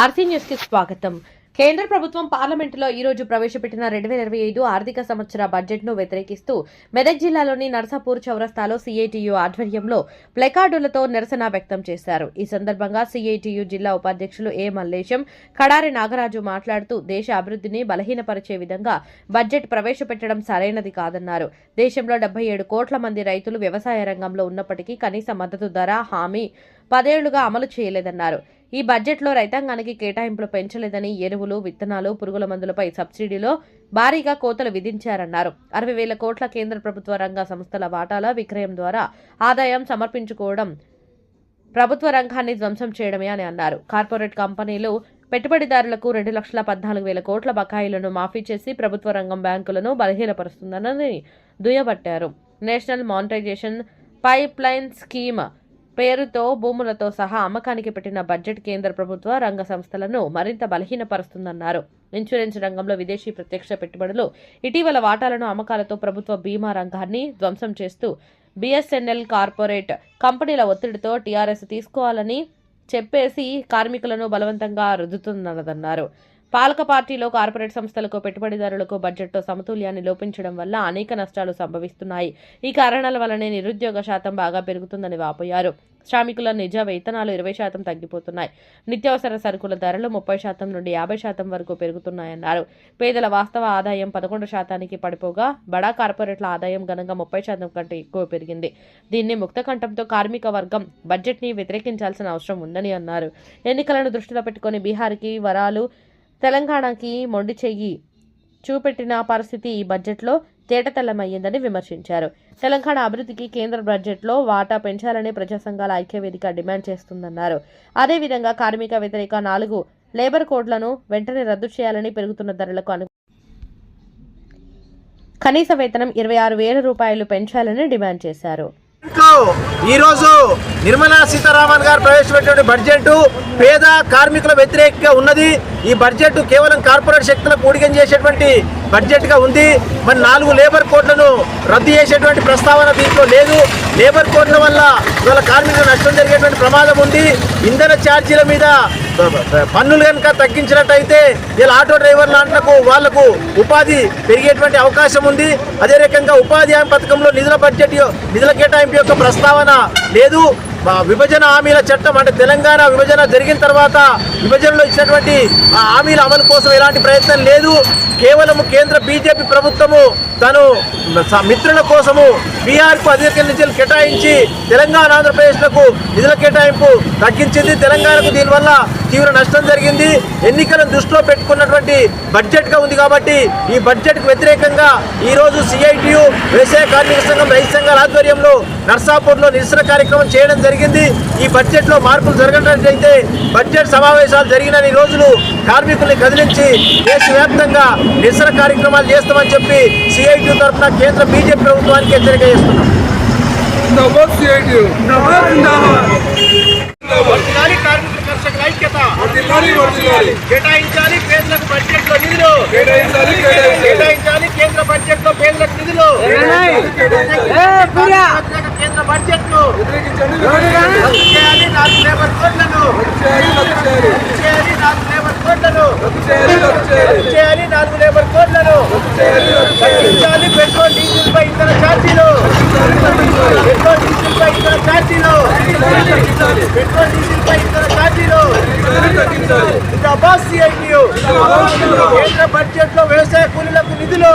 RC న్యూస్కి స్వాగతం. కేంద్ర ప్రభుత్వం పార్లమెంటులో ఈ రోజు ప్రవేశపెట్టిన రెండు వేల ఇరవై ఐదు ఆర్థిక సంవత్సర బడ్జెట్ను వ్యతిరేకిస్తూ మెదక్ జిల్లాలోని నర్సాపూర్ చౌరస్తాలో సీఐటియు ఆధ్వర్యంలో ప్లెకార్డులతో నిరసన వ్యక్తం చేశారు. ఈ సందర్భంగా సీఐటియు జిల్లా ఉపాధ్యక్షులు ఏ మల్లేశం కడారి నాగరాజు మాట్లాడుతూ దేశ అభివృద్ధిని బలహీనపరిచే విధంగా బడ్జెట్ ప్రవేశపెట్టడం సరైనది కాదన్నారు. దేశంలో డెబ్బై ఏడు కోట్ల మంది రైతులు వ్యవసాయ రంగంలో ఉన్నప్పటికీ కనీస మద్దతు ధర హామీ పదేళ్ళుగా అమలు చేయలేదన్నారు. ఈ బడ్జెట్లో రైతాంగానికి కేటాయింపులు పెంచలేదని ఎరువులు విత్తనాలు పురుగుల మందులపై సబ్సిడీలో భారీగా కోతలు విధించారన్నారు. అరవై వేల కోట్ల కేంద్ర ప్రభుత్వ రంగ సంస్థల వాటాల విక్రయం ద్వారా ఆదాయం సమర్పించుకోవడం ప్రభుత్వ రంగాన్ని ధ్వంసం చేయడమే అని అన్నారు. కార్పొరేట్ కంపెనీలు పెట్టుబడిదారులకు రెండు లక్షల పద్నాలుగు వేల కోట్ల బకాయిలను మాఫీ చేసి ప్రభుత్వ రంగం బ్యాంకులను బలహీనపరుస్తుందని దుయ్యబట్టారు. National monetisation pipeline scheme పేరుతో భూములతో సహా అమ్మకానికి పెట్టిన బడ్జెట్ కేంద్ర ప్రభుత్వ రంగ సంస్థలను మరింత బలహీనపరుస్తుందన్నారు. ఇన్సూరెన్స్ రంగంలో విదేశీ ప్రత్యక్ష పెట్టుబడులు ఇటీవల వాటాలను అమ్మకాలతో ప్రభుత్వ బీమా రంగాన్ని ధ్వంసం చేస్తూ బీఎస్ఎన్ఎల్ కార్పొరేట్ కంపెనీల ఒత్తిడితో టీఆర్ఎస్ తీసుకోవాలని చెప్పేసి కార్మికులను బలవంతంగా రుద్దుతున్నదన్నారు పాలక పార్టీలో కార్పొరేట్ సంస్థలకు పెట్టుబడిదారులకు బడ్జెట్లో సమతుల్యాన్ని లోపించడం వల్ల అనేక నష్టాలు సంభవిస్తున్నాయి. ఈ కారణాల వల్లనే నిరుద్యోగ శాతం బాగా పెరుగుతుందని వాపోయారు. శ్రామికుల నిజ వేతనాలు ఇరవై శాతం తగ్గిపోతున్నాయి. నిత్యావసర సరుకుల ధరలు ముప్పై శాతం నుండి యాభై శాతం వరకు పెరుగుతున్నాయన్నారు. పేదల వాస్తవ ఆదాయం పదకొండు శాతానికి పడిపోగా బడా కార్పొరేట్ల ఆదాయం ఘనంగా ముప్పై శాతం కంటే ఎక్కువ పెరిగింది. దీన్ని ముక్తకంఠంతో కార్మిక వర్గం బడ్జెట్ని వ్యతిరేకించాల్సిన అవసరం ఉందని అన్నారు. ఎన్నికలను దృష్టిలో పెట్టుకుని బీహార్కి వరాలు తెలంగాణకి మొండి చెయ్యి చూపెట్టిన పరిస్థితి ఈ బడ్జెట్లో తేటతెల్లమయ్యిందని విమర్శించారు. తెలంగాణ అభివృద్ధికి కేంద్ర బడ్జెట్లో వాటా పెంచాలని ప్రజా సంఘాల ఐక్యవేదిక డిమాండ్ చేస్తుందన్నారు. అదేవిధంగా కార్మిక వ్యతిరేక నాలుగు లేబర్ కోడ్లను వెంటనే రద్దు చేయాలని పెరుగుతున్న ధరలకు అను కనీస వేతనం ఇరవై ఆరు వేల రూపాయలు పెంచాలని డిమాండ్ చేశారు. లో ఈరోజు నిర్మలా సీతారామన్ గారు ప్రవేశపెట్టిన బడ్జెట్ పేద కార్మికుల వ్యతిరేకంగా ఉన్నది. ఈ బడ్జెట్ కేవలం కార్పొరేట్ శక్తులకు ఊడిగం చేసేటువంటి బడ్జెట్గా ఉంది. మరి నాలుగు లేబర్ కోడ్లను రద్దు చేసేటువంటి ప్రస్తావన దీంట్లో లేదు. లేబర్ కోడ్ల వల్ల ఇవాళ కార్మికులు నష్టం జరిగేటువంటి ప్రమాదం ఉంది. ఇంధన ఛార్జీల మీద పన్నులు కనుక తగ్గించినట్టయితే ఇలా ఆటో డ్రైవర్లకు వాళ్ళకు ఉపాధి పెరిగేటువంటి అవకాశం ఉంది. అదే రకంగా ఉపాధి హామీ పథకంలో నిధుల బడ్జెట్ నిధుల కేటాయింపు యొక్క ప్రస్తావన లేదు. విభజన హామీల చట్టం అంటే తెలంగాణ విభజన జరిగిన తర్వాత విభజనలో ఇచ్చినటువంటి ఆ హామీల అమలు కోసం ఎలాంటి ప్రయత్నం లేదు. కేవలము కేంద్ర బీజేపీ ప్రభుత్వము తను స- మిత్రుల కోసము బీహార్కు అధిక నిధులు కేటాయించి తెలంగాణ ఆంధ్రప్రదేశ్లకు నిధుల కేటాయింపు తగ్గించింది. తెలంగాణకు దీనివల్ల తీవ్ర నష్టం జరిగింది. ఎన్నికలను దృష్టిలో పెట్టుకున్నటువంటి బడ్జెట్గా ఉంది కాబట్టి ఈ బడ్జెట్కు వ్యతిరేకంగా ఈరోజు సిఐటియు వ్యవసాయ కార్మిక సంఘం రైతు సంఘాల ఆధ్వర్యంలో నర్సాపూర్లో నిరసన కార్యక్రమం చేయడం జరిగింది. ఈ బడ్జెట్లో మార్పులు జరగనట్లయితే బడ్జెట్ సమావేశాలు జరిగిన ఈ రోజులు కార్మికుల్ని కదిలించి దేశవ్యాప్తంగా నిరసన కార్యక్రమాలు చేస్తామని చెప్పి సిఐటి తరఫున కేంద్ర బీజేపీ ప్రభుత్వానికి హెచ్చరిక చేస్తున్నాం. కేటాయించాలి కేంద్రకు బడ్జెట్లో నిధులు. కేటాయించాలి కేంద్ర బడ్జెట్లో పేదలకు నిధులు. కేంద్ర బడ్జెట్ను చేయాలి నాలుగు లేబర్ కోడ్లను చేయాలి. నాలుగు రద్దు చేయాలి నాలుగు లేబర్ చేయాలి. తగ్గించాలి పెట్రోల్ డీజిల్ పై ఇతర ఛార్జీలు పెట్రోల్ డీజిల్ పై ఇతర ఛార్జీలు పెట్రోల్ డీజిల్ పై ఇతర ఛార్జీలు కేంద్ర బడ్జెట్లో వ్యవసాయ కూలీలకు నిధులు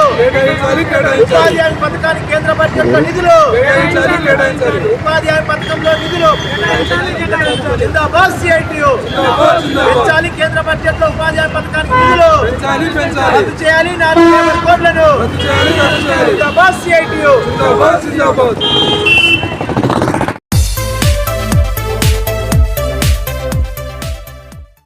ఉపాధి హామీ పథకానికి కేంద్ర బడ్జెట్లో నిధులు ఉపాధి హామీ పథకంలో నిధులు జిందాబాద్ సిఐటియు పెంచాలి కేంద్ర బడ్జెట్లో ఉపాధి పథకానికి నిధులు. రద్దు చేయాలి నాలుగు చేయాలి జిందాబాద్ సిఐటియు